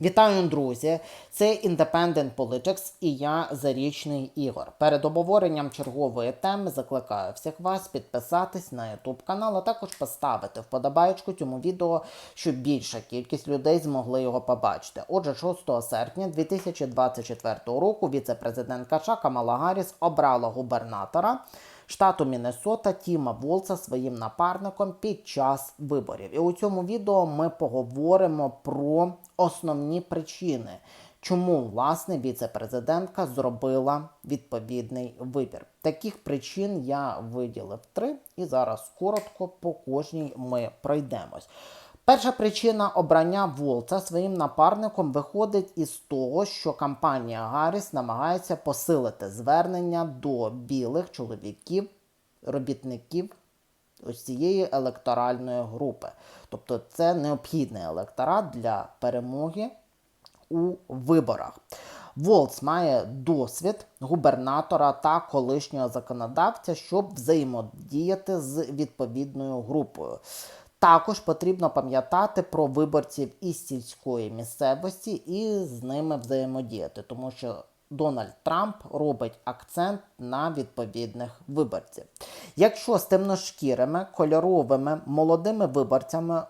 Вітаю, друзі! Це Independent Politics і я Зарічний Ігор. Перед обговоренням чергової теми закликаю всіх вас підписатись на YouTube канал, а також поставити вподобайку цьому відео, щоб більша кількість людей змогли його побачити. Отже, 6 серпня 2024 року віце-президентка США Камала Гарріс обрала губернатора штату Міннесота Тіма Волца своїм напарником під час виборів. І у цьому відео ми поговоримо про основні причини, чому власне віце-президентка зробила відповідний вибір. Таких причин я виділив три, і зараз коротко по кожній ми пройдемось. Перша причина обрання Волца своїм напарником виходить із того, що кампанія Гарріс намагається посилити звернення до білих чоловіків, робітників ось цієї електоральної групи. Тобто це необхідний електорат для перемоги у виборах. Волц має досвід губернатора та колишнього законодавця, щоб взаємодіяти з відповідною групою. Також потрібно пам'ятати про виборців із сільської місцевості і з ними взаємодіяти, тому що Дональд Трамп робить акцент на відповідних виборців. Якщо з темношкірими, кольоровими, молодими виборцями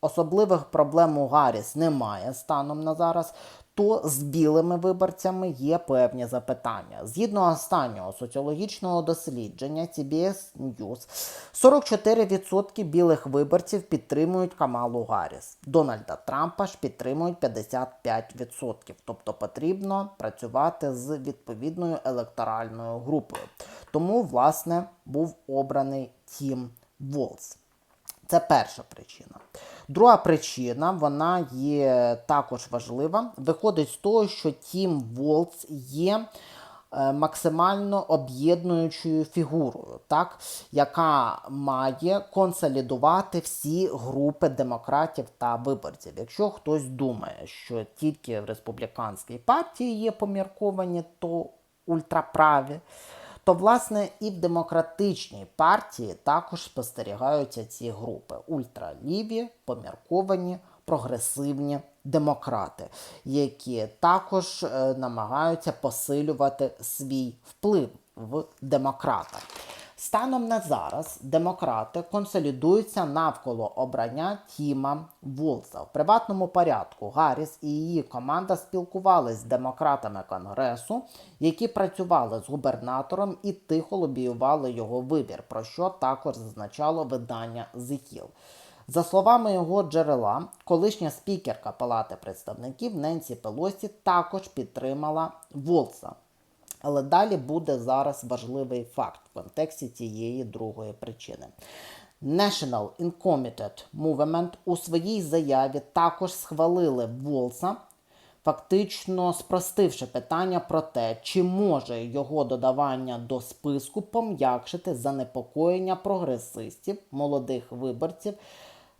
особливих проблем у Гарріс немає станом на зараз, то з білими виборцями є певні запитання. Згідно останнього соціологічного дослідження CBS News, 44% білих виборців підтримують Камалу Гарріс. Дональда Трампа ж підтримують 55%. Тобто потрібно працювати з відповідною електоральною групою. Тому, власне, був обраний Тім Волс. Це перша причина. Друга причина, вона є також важлива. Виходить з того, що Тім Волц є е, максимально об'єднуючою фігурою, так, яка має консолідувати всі групи демократів та виборців. Якщо хтось думає, що тільки в республіканській партії є помірковані, то ультраправі то власне і в демократичній партії також спостерігаються ці групи: ультраліві, помірковані, прогресивні демократи, які також е, намагаються посилювати свій вплив в демократах. Станом на зараз демократи консолідуються навколо обрання Тіма Волса. В приватному порядку Гарріс і її команда спілкувалися з демократами Конгресу, які працювали з губернатором і тихо лобіювали його вибір, про що також зазначало видання Hill. За словами його джерела, колишня спікерка Палати представників Ненсі Пелосі також підтримала Волса. Але далі буде зараз важливий факт в контексті цієї другої причини. National Incommitted Movement у своїй заяві також схвалили Волса, фактично спростивши питання про те, чи може його додавання до списку пом'якшити занепокоєння прогресистів, молодих виборців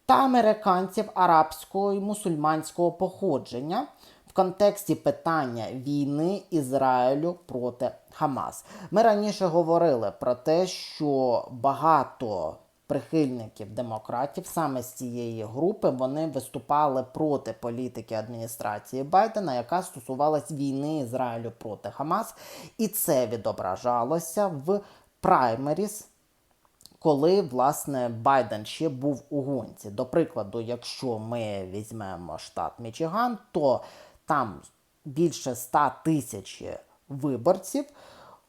та американців арабського і мусульманського походження контексті питання війни Ізраїлю проти Хамас. Ми раніше говорили про те, що багато прихильників демократів саме з цієї групи вони виступали проти політики адміністрації Байдена, яка стосувалась війни Ізраїлю проти Хамас, і це відображалося в праймеріс. Коли власне Байден ще був у гонці. До прикладу, якщо ми візьмемо штат Мічиган, то там більше 100 тисяч виборців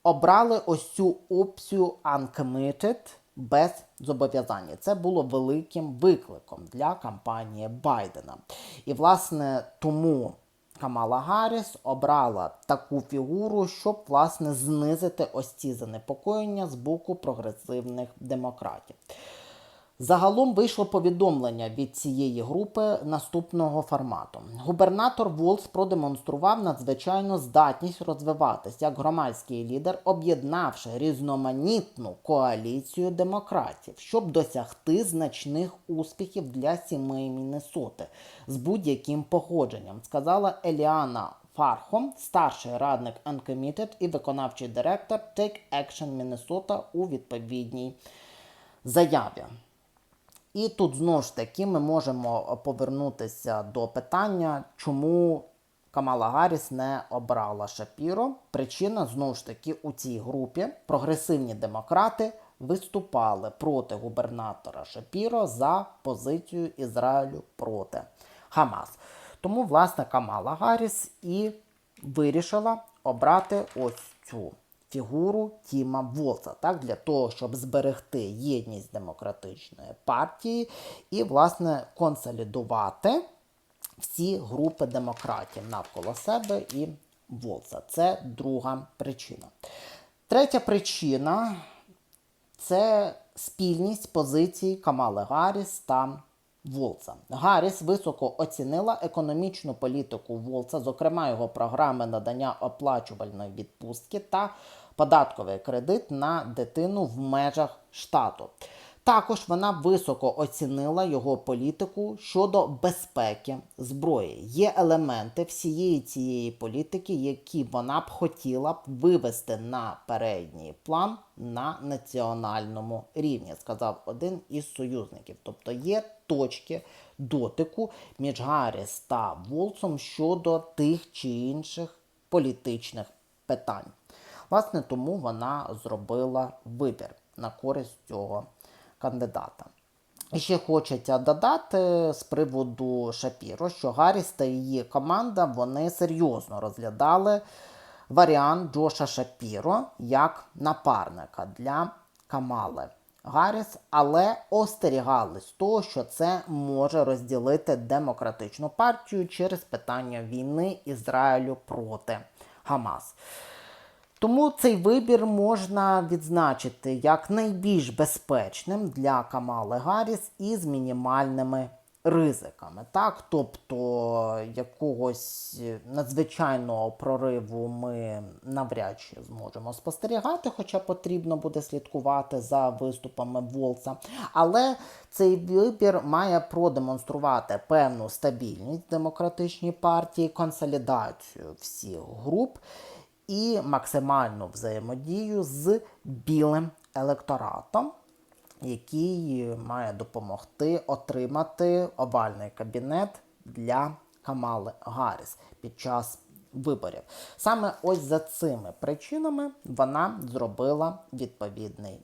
обрали ось цю опцію uncommitted без зобов'язання. Це було великим викликом для кампанії Байдена. І, власне, тому Камала Гарріс обрала таку фігуру, щоб власне знизити ось ці занепокоєння з боку прогресивних демократів. Загалом вийшло повідомлення від цієї групи наступного формату. Губернатор Волс продемонстрував надзвичайну здатність розвиватись як громадський лідер, об'єднавши різноманітну коаліцію демократів, щоб досягти значних успіхів для сімей Міннесоти з будь-яким походженням, сказала Еліана Фархом, старший радник Uncommitted і виконавчий директор Take Action Minnesota у відповідній заяві. І тут знову ж таки ми можемо повернутися до питання, чому Камала Гарріс не обрала Шапіро. Причина знову ж таки у цій групі прогресивні демократи виступали проти губернатора Шапіро за позицію Ізраїлю проти Хамас. Тому, власне, Камала Гарріс і вирішила обрати ось цю фігуру Тіма Волца, так, для того, щоб зберегти єдність демократичної партії і, власне, консолідувати всі групи демократів навколо себе і Волца. Це друга причина. Третя причина це спільність позицій Камали Гарріс та Волца. Гарріс високо оцінила економічну політику Волца, зокрема його програми надання оплачувальної відпустки та податковий кредит на дитину в межах штату. Також вона високо оцінила його політику щодо безпеки зброї. Є елементи всієї цієї політики, які вона б хотіла б вивести на передній план на національному рівні, сказав один із союзників. Тобто є точки дотику між Гарріс та Волцом щодо тих чи інших політичних питань. Власне, тому вона зробила вибір на користь цього кандидата. І ще хочеться додати з приводу Шапіро, що Гарріс та її команда вони серйозно розглядали варіант Джоша Шапіро як напарника для Камали Гарріс, але остерігались того, що це може розділити демократичну партію через питання війни Ізраїлю проти Хамас. Тому цей вибір можна відзначити як найбільш безпечним для Камали Гарріс із мінімальними ризиками. Так? Тобто якогось надзвичайного прориву ми навряд чи зможемо спостерігати, хоча потрібно буде слідкувати за виступами Волца. Але цей вибір має продемонструвати певну стабільність демократичній партії, консолідацію всіх груп і максимальну взаємодію з білим електоратом, який має допомогти отримати овальний кабінет для Камали Гарріс під час виборів. Саме ось за цими причинами вона зробила відповідний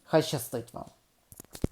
Hej, siastejt wam.